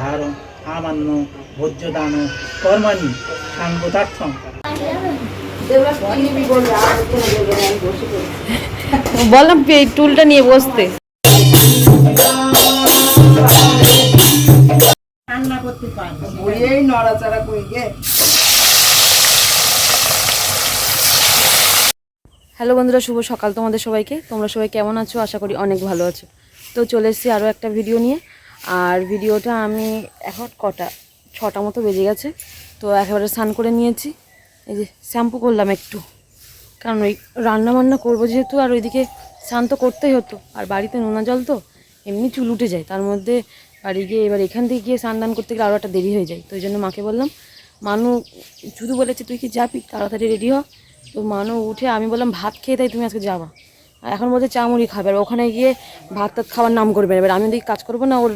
ধারণ আমান্য ভোজ্যদান কর্মাণি সাঙ্গতার্থম বললাম এই টুলটা নিয়ে বসতে। রান্না করতে পারব। নড়াচড়া করি হ্যালো বন্ধুরা শুভ সকাল তোমাদের সবাইকে। তোমরা সবাই কেমন আছো? আশা করি অনেক ভালো আছো। তো চলে এসেছি আরও একটা ভিডিও নিয়ে। আর ভিডিওটা আমি এখন কটা, ছটা মতো বেজে গেছে, তো একেবারে স্নান করে নিয়েছি। এই যে শ্যাম্পু করলাম একটু, কারণ ওই রান্না বান্না করব যেহেতু, আর ওইদিকে স্নান তো করতেই হতো। আর বাড়িতে নোনা জল তো, এমনি চুল উঠে যায়। তার মধ্যে বাড়ি গিয়ে এবার এখান থেকে গিয়ে স্নান দান করতে গেলে আরও একটা দেরি হয়ে যায়। তো ওই জন্য মাকে বললাম, মানু, শুধু বলেছে তুই কি যাবি? তাড়াতাড়ি রেডি হ। তো মানু উঠে আমি বললাম, ভাত খেয়ে তাই তুমি আজকে যাবা। আর এখন বলছে চা মুড়ি খাবে, আর ওখানে গিয়ে ভাত টাত খাওয়ার নাম করবে। এবার আমি ওদিকে কাজ করব না, ওর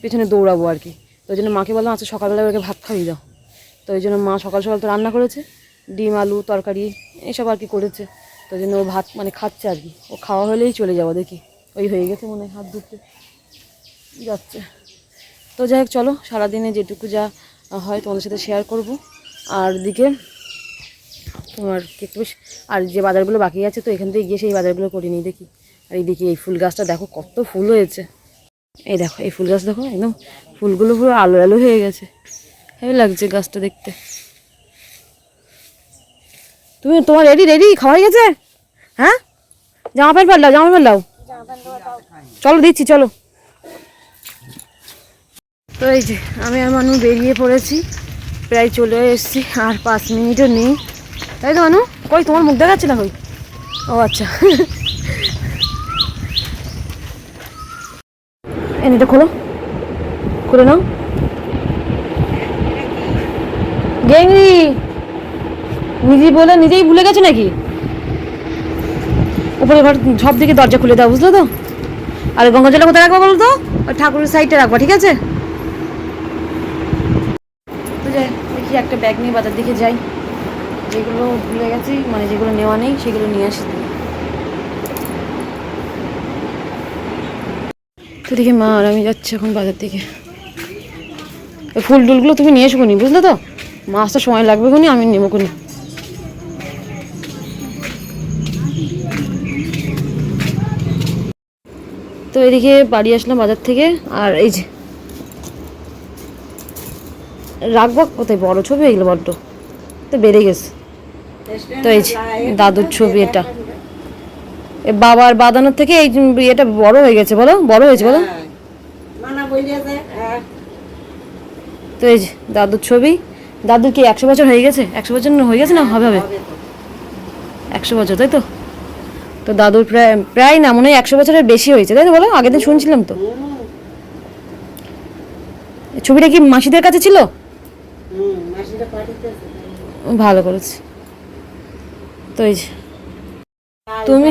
পেছনে দৌড়াবো আর কি। তো ওই জন্য মাকে বললাম আচ্ছা সকালবেলা ওকে ভাত খাইয়ে দাও। তো ওই জন্য মা সকাল সকাল তো রান্না করেছে, ডিম, আলু, তরকারি, এসব আর কি করেছে। তো ওই জন্য ও ভাত মানে খাচ্ছে আর কি। ও খাওয়া হলেই চলে যাব দেখি। ওই হয়ে গেছে মনে হয়, হাত ধুতে যাচ্ছে। তো যাই হোক, চলো, সারাদিনে যেটুকু যা হয় তোমাদের সাথে শেয়ার করব। আর দিকে তোমার কি আর যে বাজারগুলো বাকি আছে তো এখান থেকে গিয়ে সেই বাজারগুলো করে নিই দেখি। আর এইদিকে এই ফুল গাছটা দেখো, কত ফুল হয়েছে। এই দেখো, এই ফুল গাছ দেখো, একদম ফুলগুলো পুরো আলো আলো হয়ে গেছে। হেভি লাগছে গাছটা দেখতে। তুমি তোমার রেডি রেডি খাওয়া গেছে? হ্যাঁ? জামা প্যান্ট পাল্টাও জামা প্যান্ট দাও। চলো, দিচ্ছি, চলো। তো এই যে, আমি আর মানু বেরিয়ে পড়েছি। প্রায় চলে এসেছি, আর পাঁচ মিনিটও নেই। তাই তো মানু, কই তোমার মুখ দেখাচ্ছে না কই? ও আচ্ছা। এটা খোলো। খুলে নাও। গেঙ্গি নিজেই বলে, নিজেই ভুলে গেছে নাকি? উপরে ঘর সব দিকে দরজা খুলে দাও, বুঝলো তো? আর গঙ্গা জলটা কোথায় রাখব বলো তো? ওই ঠাকুরের সাইডে রাখবা, ঠিক আছে? দেখি একটা ব্যাগ নিয়ে বাজার দিকে যাই। যেগুলো ভুলে গেছি মানে যেগুলো নেওয়া নেই, সেগুলো নিয়ে আসি। তো দেখি মা আর আমি যাচ্ছি এখন বাজার ওই ফুল টুলগুলো তুমি নিয়ে এসো বুঝলে তো? মাছ তো সময় লাগবে কোনি আমি নেব কোনি তো এদিকে বাড়ি আসলাম বাজার থেকে, আর এই যে রাখব কোথায় বড় ছবি, এগুলো বড্ড। তো বেড়ে গেছে। তো এই দাদুর ছবি এটা। এ বাবার বাদানোর থেকে এই এটা বড় হয়ে গেছে বলো? বড় হয়েছে বলো? তো এই দাদুর ছবি। দাদুর কি একশো বছর হয়ে গেছে? একশো বছর হয়ে গেছে না? হবে হবে। একশো বছর তাই তো? তো দাদুর প্রায় প্রায় না মনে হয় একশো বছরের বেশি হয়েছে তাই তো বলো? আগের দিন শুনছিলাম তো। ছবিটা কি মাসিদের কাছে ছিল? ভালো করেছে। তো এই তুমি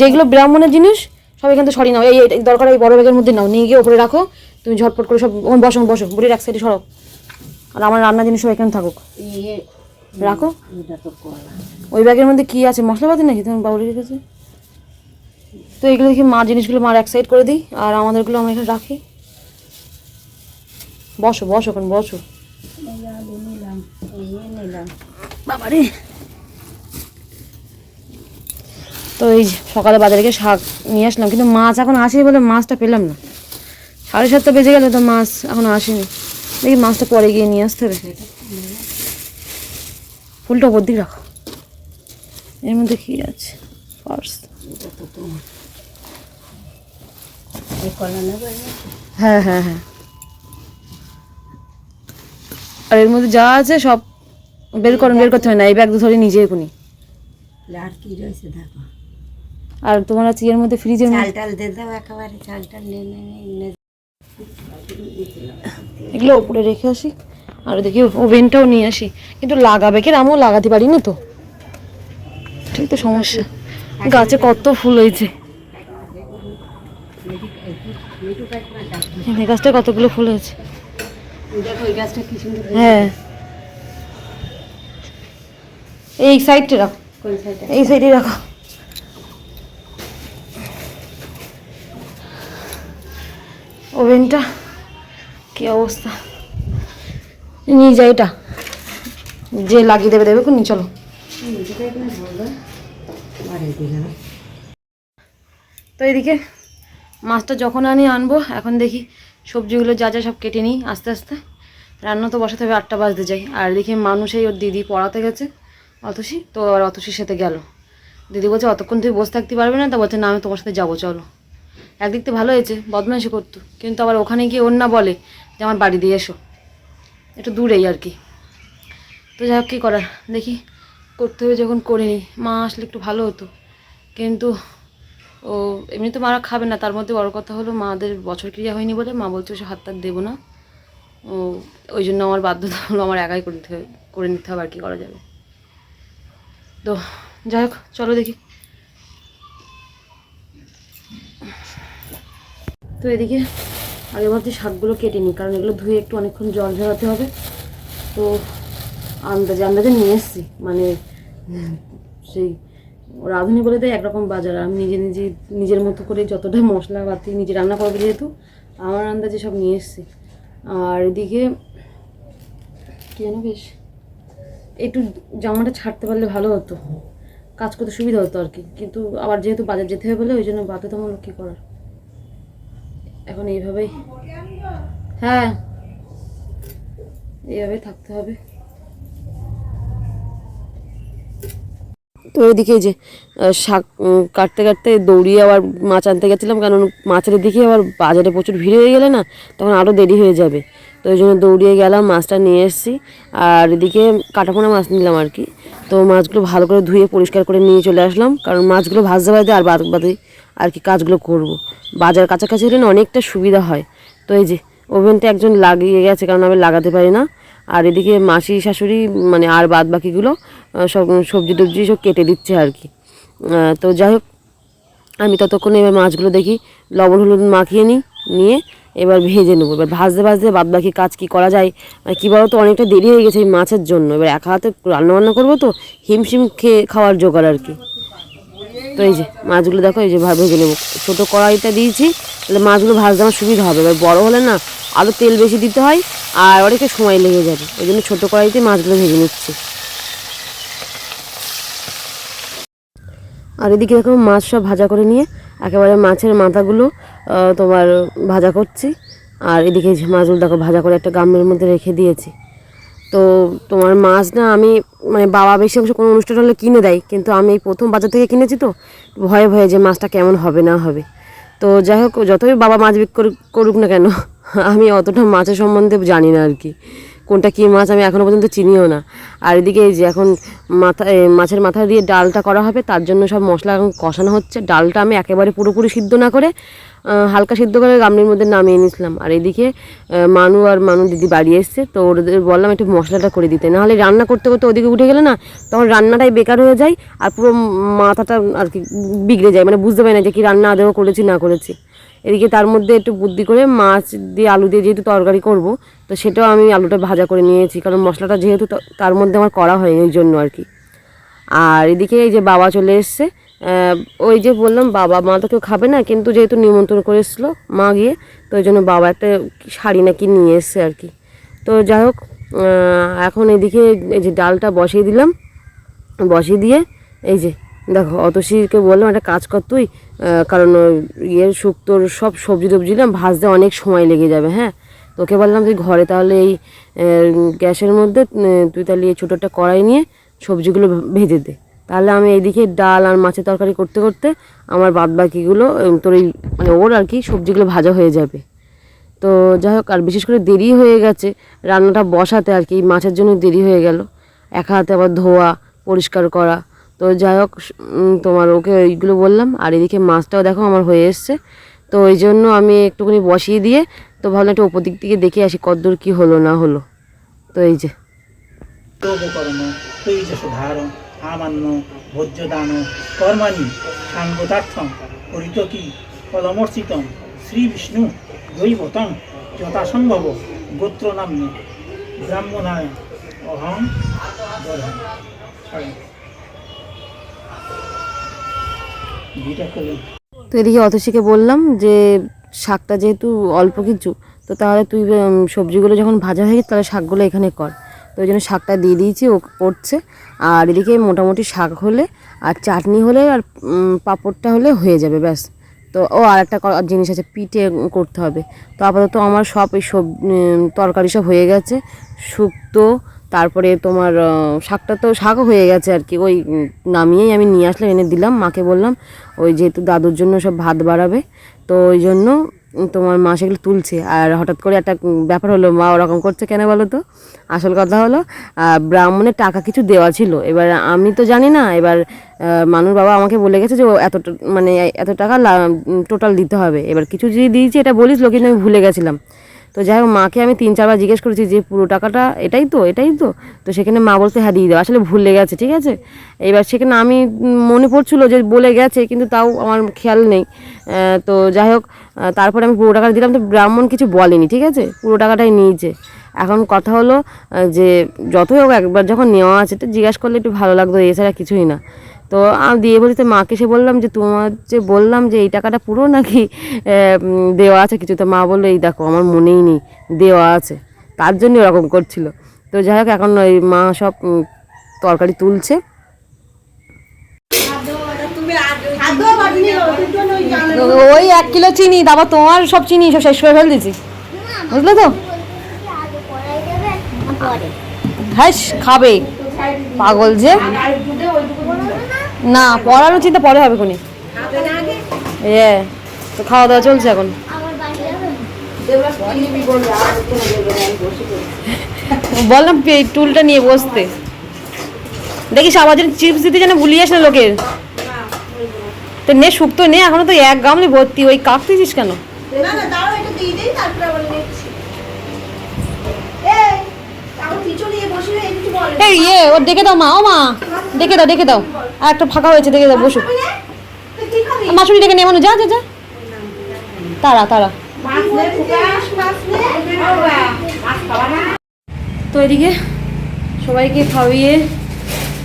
যেগুলো ব্রাহ্মণের জিনিস সব এখান থেকে সরিয়ে নাও। এই দরকার এই বড় ব্যাগের মধ্যে নাও। নিয়ে গিয়ে ওপরে রাখো। তুমি ঝটপট করে সব ওখানে বসো বসো। বুড়ির এক সাইডে সরো আর আমার রান্না জিনিস সব এখানে থাকুক। ইয়ে রাখো। ওই ব্যাগের মধ্যে কি আছে? মশলাপাতি নাকি? তোমার বাবুরি রেখেছে তো এগুলো দেখি মা জিনিসগুলো মার এক সাইড করে দিই। আর আমাদেরগুলো আমরা এখানে রাখি। বসো বসো এখন বসো। বাবারে। তো এই সকালে বাজারে গিয়ে শাক নিয়ে আসলাম, কিন্তু মাছ এখন আসেনি বলে মাছটা পেলাম না। সাড়ে সাতটা বেজে গেলে তো মাছ এখন আসেনি। দেখি মাছটা পরে গিয়ে নিয়ে আসতে হবে। ফুলটা ওপর দিকে রাখো। এর মধ্যে কি আছে? নেবে হ্যাঁ হ্যাঁ হ্যাঁ। আর এর মধ্যে যা আছে সব বের করেন বের করতে হয় না। এই ব্যাগ ধরে নিজে এখনই। আর কি রয়েছে দেখো। আর তোমার আছে এর মধ্যে ফ্রিজের মধ্যে টাল দিয়ে দাও একেবারে চাল নিয়ে এগুলো উপরে রেখে আসি আর দেখি ওভেনটাও নিয়ে আসি। কিন্তু লাগাবে কি? আমিও লাগাতে পারি না তো। ঠিক তো সমস্যা। গাছে কত ফুল হয়েছে। এই গাছটা কতগুলো ফুল হয়েছে? দেখো ওই গাছটা কি সুন্দর হ্যাঁ। এই সাইডটা রাখো। এই সাইডে রাখো। ওভেনটা, কি অবস্থা? নিয়ে যাই এটা। যে লাগিয়ে দেবে দেবে কোন চলো। তো এদিকে মাছটা যখন আনি, আনব। এখন দেখি সবজিগুলো যা যা সব কেটে নিই আস্তে আস্তে। রান্না তো বসাতে হবে, আটটা বাজতে যাই আর এদিকে মানুষই ওর দিদি পড়াতে গেছে, অতসী। তো আর অতসীর সাথে গেল। দিদি বলছে, অতক্ষণ তুই বসে থাকতে পারবে না। তা বলছে, না, আমি তোমার সাথে যাব, চলো। একদিক থেকে ভালো হয়েছে, বদমাইশি করতো। কিন্তু আবার ওখানে গিয়ে ওর না বলে যে আমার বাড়ি দিয়ে এসো। একটু দূরেই আর কি। তো যাই হোক, কী করার? দেখি, করতে হবে যখন করে নিই। মা আসলে একটু ভালো হতো। কিন্তু ও এমনি তো মারা খাবে না, তার মধ্যে বড় কথা হলো মাদের বছর ক্রিয়া হয়নি বলে মা বলছে সে হাত তার দেবো না। ও, ওই জন্য আমার বাধ্যতা হলো আমার একাই করে নিতে হবে, করে নিতে হবে আর কি করা যাবে। তো যাই হোক, চলো দেখি। তো এদিকে আগে ভাবছি শাকগুলো কেটে নিই, কারণ এগুলো ধুয়ে একটু অনেকক্ষণ জল ঝরাতে হবে। তো আন্দাজে আন্দাজে নিয়ে এসছি মানে সেই রাঁধুনি বলে দেয় একরকম বাজার। আমি নিজে নিজে নিজের মতো করে যতটা মশলা পাতি নিজে রান্না করব যেহেতু, আমার আন্দাজে সব নিয়ে এসছি। আর এদিকে কি যেন বেশ, একটু জামাটা ছাড়তে পারলে ভালো হতো, কাজ করতে সুবিধা হতো আর কি। কিন্তু আবার যেহেতু বাজার যেতে হবে বলে, ওই জন্য বাধ্যতামূলক কী করার? এখন এইভাবেই। হ্যাঁ এইভাবেই থাকতে হবে। তো ওইদিকে যে শাক কাটতে কাটতে দৌড়িয়ে আবার মাছ আনতে গেছিলাম, কারণ মাছের দিকে আবার বাজারে প্রচুর ভিড় হয়ে গেলে না, তখন আরও দেরি হয়ে যাবে। তো ওই জন্য দৌড়িয়ে গেলাম, মাছটা নিয়ে এসেছি। আর এদিকে কাটাপোনা মাছ নিলাম আর কি। তো মাছগুলো ভালো করে ধুয়ে পরিষ্কার করে নিয়ে চলে আসলাম, কারণ মাছগুলো ভাজতে ভাজতে আর বাদ বাদে আর কি কাজগুলো করব। বাজার কাছাকাছি হলে অনেকটা সুবিধা হয়। তো এই যে ওভেনটা একজন লাগিয়ে গেছে, কারণ আমি লাগাতে পারি না। আর এদিকে মাসি, শাশুড়ি মানে আর বাদ বাকিগুলো সব সবজি টবজি সব কেটে দিচ্ছে আর কি। তো যাই হোক, আমি ততক্ষণে এবার মাছগুলো দেখি, লবণ, হলুদ মাখিয়ে নিই, নিয়ে এবার ভেজে নেব। এবার ভাজতে ভাজতে বাদ বাকি কাজ কী করা যায়? মানে কী বলতো, অনেকটা দেরি হয়ে গেছে এই মাছের জন্য। এবার একা হাতে রান্নাবান্না করব তো, হিমশিম খেয়ে খাওয়ার জোগাড় আর কি। তো এই যে মাছগুলো দেখো, এই যে ভেজে নেব। ছোটো কড়াইটা দিয়েছি, তাহলে মাছগুলো ভাজতে আমার সুবিধা হবে। এবার বড়ো হলে না আরও তেল বেশি দিতে হয়, আর অনেকটা সময় লেগে যাবে। ওই জন্য ছোটো কড়াইতে মাছগুলো ভেজে নিচ্ছি। আর এদিকে দেখো, মাছ সব ভাজা করে নিয়ে, একেবারে মাছের মাথাগুলো তোমার ভাজা করছি। আর এদিকে মাছগুলো দেখো, ভাজা করে একটা গামের মধ্যে রেখে দিয়েছি। তো তোমার মাছ না আমি মানে বাবা বেশি অংশ কোনো অনুষ্ঠান হলে কিনে দেয়, কিন্তু আমি প্রথম বাজার থেকে কিনেছি তো, ভয়ে ভয়ে যে মাছটা কেমন হবে না হবে। তো যাই হোক, যতই বাবা মাছ বিক্রি করুক না কেন, আমি অতটা মাছের সম্বন্ধে জানি না আর কি। কোনটা কী মাছ আমি এখনও পর্যন্ত চিনিও না। আর এদিকে এই যে এখন মাথা মাছের মাথা দিয়ে ডালটা করা হবে, তার জন্য সব মশলা এখন কষানো হচ্ছে। ডালটা আমি একেবারে পুরোপুরি সিদ্ধ না করে হালকা সিদ্ধ করে গামলির মধ্যে নামিয়ে নিয়েছিলাম। আর এদিকে মানু আর মানু দিদি বাড়ি এসছে, তো ওদের বললাম একটু মশলাটা করে দিতে। নাহলে রান্না করতে করতে ওদিকে উঠে গেলে না, তখন রান্নাটাই বেকার হয়ে যায় আর পুরো মাথাটা আর কি বিগড়ে যায়। মানে বুঝতে পারি না যে কি রান্না আদেও করেছি না করেছি। এদিকে তার মধ্যে একটু বুদ্ধি করে মাছ দিয়ে আলু দিয়ে যেহেতু তরকারি করব, তো সেটাও আমি আলুটা ভাজা করে নিয়েছি, কারণ মশলাটা যেহেতু তার মধ্যে আমার করা হয়নি ওই জন্য আর কি। আর এদিকে এই যে বাবা চলে এসছে ওই যে বললাম বাবা, মা তো কেউ খাবে না, কিন্তু যেহেতু নিমন্ত্রণ করে এসেছিল মা গিয়ে, তো ওই জন্য বাবা একটা শাড়ি নাকি নিয়ে এসছে আর কি। তো যাই হোক এখন এদিকে এই যে ডালটা বসিয়ে দিলাম, বসিয়ে দিয়ে এই যে দেখো অতসীকে বললাম, একটা কাজ কর তুই কারণ ইয়ের শুক্তোর সব সবজি টবজি না ভাজতে অনেক সময় লেগে যাবে হ্যাঁ? তোকে বললাম তুই ঘরে তাহলে এই গ্যাসের মধ্যে তুই তাহলে এই ছোটো একটা কড়াই নিয়ে সবজিগুলো ভেজে দে। তাহলে আমি এইদিকে ডাল আর মাছের তরকারি করতে করতে আমার বাদ বাকিগুলো তোর এই মানে ওর আর কি সবজিগুলো ভাজা হয়ে যাবে। তো যাই হোক, আর বিশেষ করে দেরি হয়ে গেছে, রান্নাটা বসাতে আর কি মাছের জন্য দেরি হয়ে গেল। একা হাতে আবার ধোয়া, পরিষ্কার করা তো যাই হোক তোমার ওকে ওইগুলো বললাম। আর এদিকে মাছটাও দেখো আমার হয়ে এসছে। তো ওই জন্য আমি একটুখানি বসিয়ে দিয়ে, তো ভাবলাম একটু ওপর দিক থেকে দেখে আসি কতদূর কী হলো, না হলো। তো এই যে। শ্রী বিষ্ণু দৈবতম, যথাসম্ভব গোত্র ব্রাহ্মণায় তো এদিকে অতসীকে বললাম যে শাকটা যেহেতু অল্প কিছু, তো তাহলে তুই সবজিগুলো যখন ভাজা হয়ে গেছে তাহলে শাকগুলো এখানে কর। তো ওই জন্য শাকটা দিয়ে দিয়েছি, ও করছে। আর এদিকে মোটামুটি শাক হলে আর চাটনি হলে আর পাঁপড়টা হলে হয়ে যাবে, ব্যাস। তো ও আর একটা জিনিস আছে, পিঠে করতে হবে। তো আপাতত আমার সব এই সব তরকারি সব হয়ে গেছে। শুক্তো তারপরে তোমার শাকটা তো শাকও হয়ে গেছে আর কি। ওই নামিয়েই আমি নিয়ে আসলাম, এনে দিলাম, মাকে বললাম, ওই যেহেতু দাদুর জন্য সব ভাত বাড়াবে, তো ওই জন্য তোমার মা সেগুলো তুলছে। আর হঠাৎ করে একটা ব্যাপার হলো, মা ওরকম করছে কেন বলো তো? আসল কথা হলো ব্রাহ্মণের টাকা কিছু দেওয়া ছিল। এবার আমি তো জানি না, এবার মানুষ বাবা আমাকে বলে গেছে যে ও এত মানে এত টাকা টোটাল দিতে হবে। এবার কিছু যদি দিয়েছি, এটা বলিস কিন্তু আমি ভুলে গেছিলাম। তো যাই হোক, মাকে আমি তিন চারবার জিজ্ঞেস করেছি যে, পুরো টাকাটা এটাই তো এটাই তো। তো সেখানে মা বলতে হ্যাঁ দিয়ে দেবো আসলে ভুলে গেছে ঠিক আছে? এবার সেখানে আমি মনে পড়ছিল যে, বলে গেছে, কিন্তু তাও আমার খেয়াল নেই। তো যাই হোক তারপরে আমি পুরো টাকাটা দিলাম। তো ব্রাহ্মণ কিছু বলেনি, ঠিক আছে? পুরো টাকাটাই নিয়েছে। এখন কথা হলো যে, যতই হোক, একবার যখন নেওয়া আছে, তো জিজ্ঞাসা করলে একটু ভালো লাগতো, এছাড়া কিছুই না। তো আমি দিয়ে বলতে মাকে সে বললাম যে তোমার যে বললাম যে এই টাকাটা পুরো নাকি দেওয়া আছে কিছু। তো মা বলল এই দেখো আমার মনেই নেই দেওয়া আছে। তার জন্য ওরকম করছিল। তো যাই হোক এখন ওই মা সব তরকারি তুলছে। ওই এক কিলো চিনি তারপর তোমার সব চিনি সব শেষ করে ফেল দিয়েছি বুঝলে তো? হ্যাঁ খাবে। পাগল যে। না পড়ানো চিন্তা পরে হবে কোনি এ, তো খাওয়া দাওয়া চলছে এখন। বললাম টুলটা নিয়ে বসতে। দেখিস, আবার যেন চিপস দিতে যেন ভুলিয়ে না লোকের। তো নে, শুক্তো নে, এখনও তো এক গামলি ভর্তি, ওই কাক দিয়েছিস কেন? এই আমার ইয়ে ও ডেকে দাও মা, ও মা। ডেকে দাও ডেকে দাও। আর একটা ফাঁকা হয়েছে, দেখে দাও খাবি মাসুরি ডেকে নেমানো যা যা যা। তারা তারা। তো এদিকে সবাইকে খাওয়িয়ে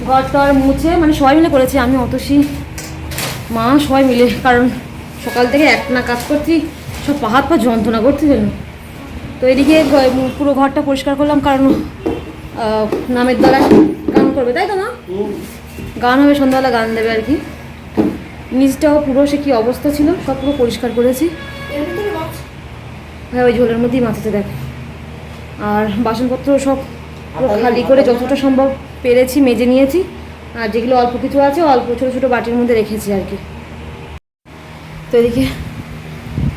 ঘর টর মুছে মানে সবাই মিলে করেছি, আমি, অতসী, মা, সবাই মিলে। কারণ সকাল থেকে এক না কাজ করছি, সব পা হাত পা যন্ত্রণা করতে গেল তো এদিকে পুরো ঘরটা পরিষ্কার করলাম, কারণ নামের দ্বারা করবে তাই তো না গান হবে সন্ধ্যাবেলা গান দেবে আর কি। নিচটাও পুরো সে কি অবস্থা ছিল সব পুরো পরিষ্কার করেছি। হ্যাঁ ওই ঝোলের মধ্যেই মাথাতে দেখ। আর বাসনপত্র সব পুরো খালি করে যতটা সম্ভব পেরেছি মেজে নিয়েছি। আর যেগুলো অল্প কিছু আছে অল্প ছোটো ছোটো বাটির মধ্যে রেখেছি আর কি। তো এদিকে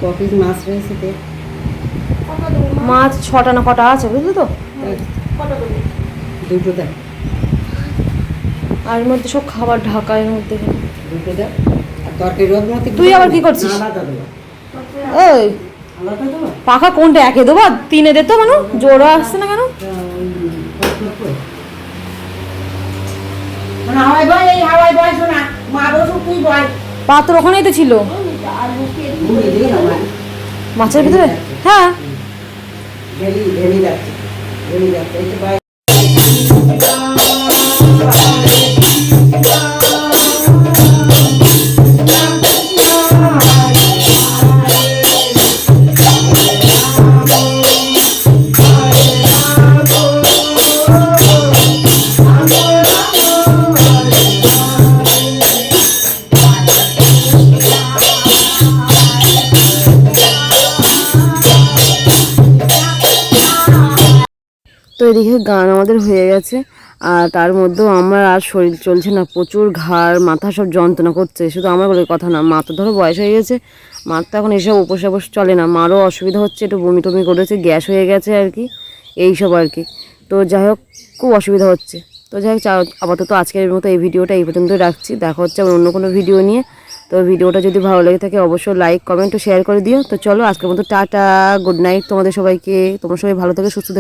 কপিস মাছ রয়েছে মাছ ছটা না কটা আছে বুঝলি তো? দুটো দেখ। আর মধ্যে সব খাবার ঢাকা এর মধ্যে। তুই আবার কি করছিস? ওই পাখা কোনটা একে দেবো? তিনে দে তো কেন জোড়া আসছে না কেন? মানে পাত্র ওখানেই তো ছিল। মানে মাছের ভিতরে? হ্যাঁ। এদিকে গান আমাদের হয়ে গেছে। আর তার মধ্যেও আমার আর শরীর চলছে না, প্রচুর ঘাড়, মাথা সব যন্ত্রণা করছে। শুধু আমার বলে কথা না মা তো ধরো বয়স হয়ে গেছে, মার তো এখন এসব উপোস চলে না। মারও অসুবিধা হচ্ছে, একটু বমি টমি করেছে, গ্যাস হয়ে গেছে আর কি এইসব আর কি। তো যাই হোক, খুব অসুবিধা হচ্ছে। তো যাই হোক আপাতত আজকের মতো এই ভিডিওটা এই পর্যন্তই রাখছি। দেখা হচ্ছে আবার অন্য কোনো ভিডিও নিয়ে। তো ভিডিওটা যদি ভালো লেগে থাকে, অবশ্যই লাইক কমেন্ট ও শেয়ার করে দিও। তো চলো, আজকের মতো টাটা গুড নাইট তোমাদের সবাইকে। তোমরা সবাই ভালো থেকে, সুস্থ থেকো।